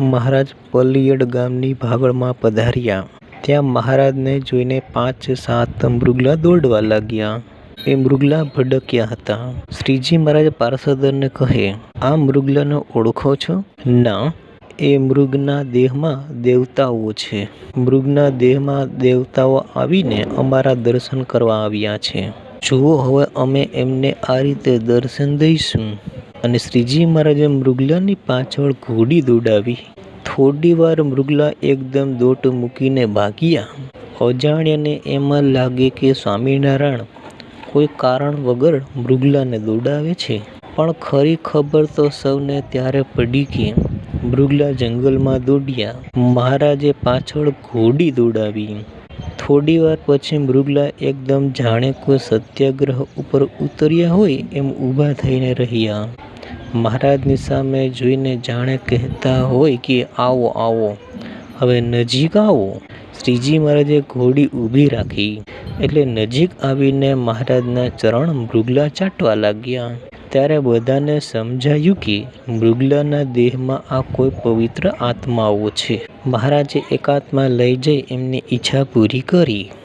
મહારાજ પલિયડ ગામની ભાગળમાં પધાર્યા. ત્યાં મહારાજને જોઈને પાંચ સાત મૃગલા દોડવા લાગ્યા. એ મૃગલા ભડક્યા હતા. શ્રીજી મહારાજ પાર્ષદને કહે, આ મૃગલાને ઓળખો છો? ના. એ મૃગના દેહમાં દેવતાઓ છે. મૃગના દેહમાં દેવતાઓ આવીને અમારા દર્શન કરવા આવ્યા છે. જુઓ, હવે અમે એમને આ રીતે દર્શન દઈશું. અને શ્રીજી મહારાજે મૃગલાની પાછળ ઘોડી દોડાવી. થોડી વાર મૃગલા એકદમ દોટ મૂકીને ભાગ્યા. અજાણ્યાને એમાં લાગે કે સ્વામિનારાયણ કોઈ કારણ વગર મૃગલાને દોડાવે છે. પણ ખરી ખબર તો સૌને ત્યારે પડી કે મૃગલા જંગલમાં દોડ્યા. મહારાજે પાછળ ઘોડી દોડાવી. થોડી વાર પછી મૃગલા એકદમ જાણે કોઈ સત્યાગ્રહ ઉપર ઉતર્યા હોય એમ ઊભા થઈને રહ્યા. મહારાજની સામે જોઈને જાણે કહેતા હોય કે, આવો આવો, હવે નજીક આવો. શ્રીજી મહારાજે ઘોડી ઊભી રાખી. એટલે નજીક આવીને મહારાજના ચરણ મૃગલા ચાટવા લાગ્યા. ત્યારે બધાને સમજાયું કે, મૃગલાના દેહમાં આ કોઈ પવિત્ર આત્માઓ છે. મહારાજે એકાત્મા લઈ જઈ એમની ઈચ્છા પૂરી કરી.